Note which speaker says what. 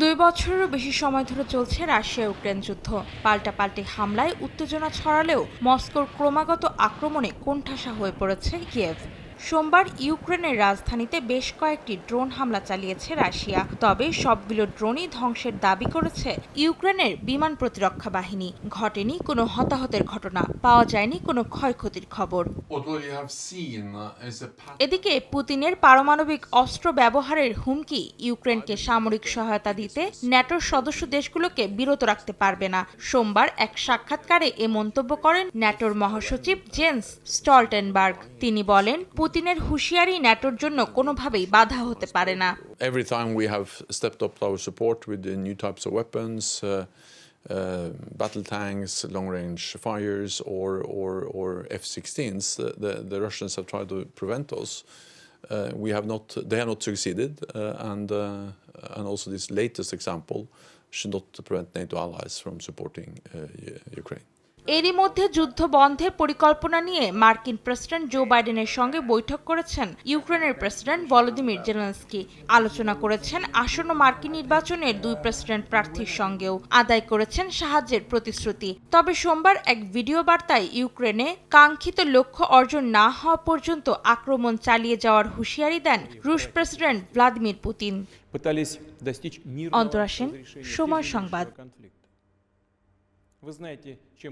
Speaker 1: দুই বছরেরও বেশি সময় ধরে চলছে রাশিয়া ইউক্রেন যুদ্ধ। পাল্টাপাল্টি হামলায় উত্তেজনা ছড়ালেও মস্কোর ক্রমাগত আক্রমণে কোণঠাসা হয়ে পড়েছে কিয়েভ। সোমবার ইউক্রেনের রাজধানীতে বেশ কয়েকটি ড্রোন হামলা চালিয়েছে রাশিয়া। তবে সবগুলো ড্রোনই ধ্বংসের দাবি করেছে ইউক্রেনের বিমান প্রতিরক্ষা বাহিনী। ঘটেনি কোনো হতাহতের ঘটনা পাওয়া যায়নি কোনো ক্ষয়ক্ষতির খবর. এদিকে পুতিনের পারমাণবিক অস্ত্র ব্যবহারের হুমকি ইউক্রেনকে সামরিক সহায়তা দিতে ন্যাটোর সদস্য দেশগুলোকে বিরত রাখতে পারবে না। সোমবার এক সাক্ষাৎকারে এ মন্তব্য করেন ন্যাটোর মহাসচিব জেন্স স্টলটেনবার্গ। তিনি বলেন পুতিনের হুঁশিয়ারি ন্যাটোর জন্য কোনোভাবেই বাধা হতে পারে না
Speaker 2: Every time we have stepped up our support with the new types of weapons, uh, uh, battle tanks, long range fires, or, or, or F 16s, the, the, the Russians have tried to prevent us. Uh, we have not, they have not succeeded, uh, and, uh, and also this latest example should not prevent NATO allies from supporting uh, U- Ukraine.
Speaker 1: এরই মধ্যে যুদ্ধ বন্ধের পরিকল্পনা নিয়ে মার্কিন president Joe বাইডেনের সঙ্গে বৈঠক করেছেন ইউক্রেনের প্রেসিডেন্ট ভলোদিমির জেলেন্সকি আলোচনা করেছেন আসন্ন মার্কিন নির্বাচনের দুই প্রেসিডেন্ট প্রার্থীর সঙ্গেও আদায় করেছেন সাহায্যের প্রতিশ্রুতি তবে সোমবার এক ভিডিও বার্তায় ইউক্রেনে কাঙ্ক্ষিত লক্ষ্য অর্জন না হওয়া পর্যন্ত আক্রমণ চালিয়ে যাওয়ার হুঁশিয়ারি দেন রুশ প্রেসিডেন্ট ভ্লাদিমির পুতিন
Speaker 3: пытались достичь мирного
Speaker 1: Антурашин,
Speaker 3: разрешения
Speaker 1: Шумой
Speaker 3: сегодняшнего
Speaker 1: Шангбад.
Speaker 3: конфликта. Вы знаете, чем